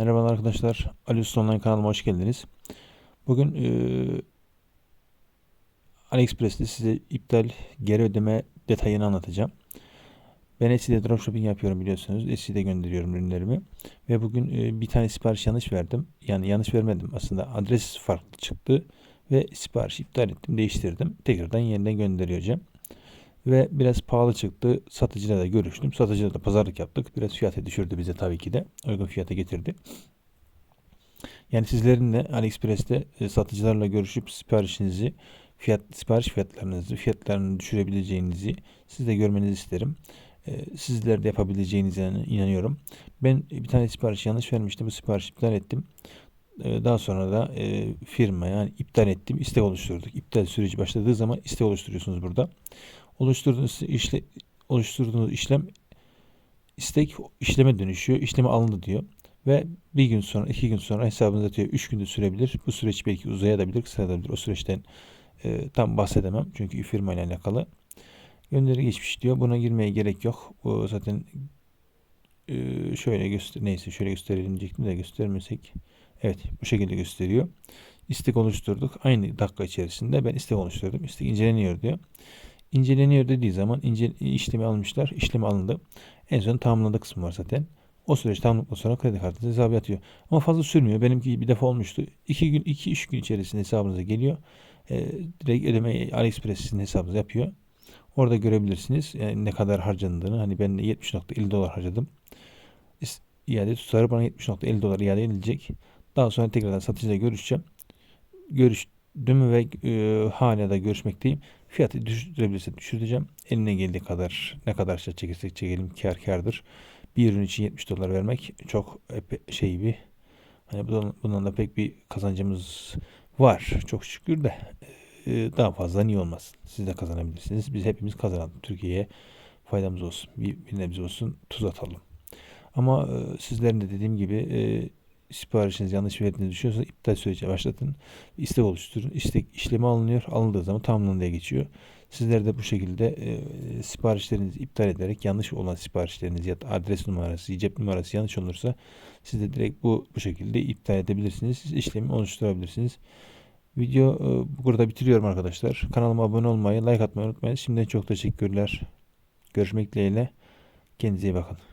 Merhabalar arkadaşlar. Ali Usta Online kanalıma hoş geldiniz. Bugün eee AliExpress'te size iptal geri ödeme detayını anlatacağım. Ben Etsy'de dropshipping yapıyorum biliyorsunuz. Etsy'de gönderiyorum ürünlerimi. Ve bugün eee, bir tane sipariş yanlış verdim. Yani yanlış vermedim aslında. Adres farklı çıktı. Ve sipariş iptal ettim, değiştirdim. Tekrardan yeniden göndereceğim. Ve biraz pahalı çıktı. Satıcıyla da görüştüm. Satıcıyla da pazarlık yaptık. Biraz fiyatı düşürdü bize tabii ki de. Uygun fiyata getirdi. Yani sizlerin de AliExpress'te e, satıcılarla görüşüp siparişinizi, fiyat sipariş fiyatlarınızı, fiyatlarını düşürebileceğinizi siz de görmenizi isterim. E, Sizler de yapabileceğinize inanıyorum. Ben bir tane sipariş yanlış vermiştim. Bu siparişi iptal ettim. E, Daha sonra da e, firma yani iptal ettim. istek oluşturduk. İptal süreci başladığı zaman istek oluşturuyorsunuz burada. Oluşturduğunuz işle oluşturduğunuz işlem istek işleme dönüşüyor. İşleme alındı diyor. Ve bir gün sonra, iki gün sonra hesabınıza atıyor. Üç günde sürebilir. Bu süreç belki uzayabilir, kısalabilir. O süreçten e, tam bahsedemem. Çünkü firma ile alakalı. Gönderi geçmiş diyor. Buna girmeye gerek yok. Bu zaten e, şöyle göster neyse şöyle gösterelim diyecektim de göstermesek. Evet bu şekilde gösteriyor. İstek oluşturduk. Aynı dakika içerisinde ben istek oluşturdum. İstek inceleniyor diyor. İnceleniyor dediği zaman ince, işlemi almışlar. İşlemi alındı. En son tamamladı kısmı var zaten. O süreç tamamladıktan sonra kredi kartınız hesabı yatıyor. Ama fazla sürmüyor. Benimki bir defa olmuştu. 2 gün, 2-3 gün içerisinde hesabınıza geliyor. Ee, direkt ödemeyi AliExpress sizin hesabınıza yapıyor. Orada görebilirsiniz yani ne kadar harcandığını. Hani ben de 70.50 dolar harcadım. İade tutarı bana 70.50 dolar iade edilecek. Daha sonra tekrardan satıcıyla görüşeceğim. Görüştüm ve e, hala da görüşmekteyim. Fiyatı düşürebilirse düşüreceğim. Eline geldiği kadar ne kadar şey çekersek çekelim kar kardır. Bir ürün için 70 dolar vermek çok şey bir hani bundan, bundan da pek bir kazancımız var. Çok şükür de e, daha fazla niye olmasın. Siz de kazanabilirsiniz. Biz hepimiz kazanalım. Türkiye'ye faydamız olsun. Bir, bir nebze olsun tuz atalım. Ama e, sizlerin de dediğim gibi e, siparişiniz yanlış verdiğinizi düşünüyorsanız iptal süreci başlatın. İstek oluşturun. İstek işlemi alınıyor. Alındığı zaman tamamlandığı geçiyor. Sizler de bu şekilde e, siparişlerinizi iptal ederek yanlış olan siparişleriniz ya da adres numarası, cep numarası yanlış olursa siz de direkt bu bu şekilde iptal edebilirsiniz. Siz işlemi oluşturabilirsiniz. Video e, burada bitiriyorum arkadaşlar. Kanalıma abone olmayı, like atmayı unutmayın. Şimdiden çok teşekkürler. Görüşmek dileğiyle. Kendinize iyi bakın.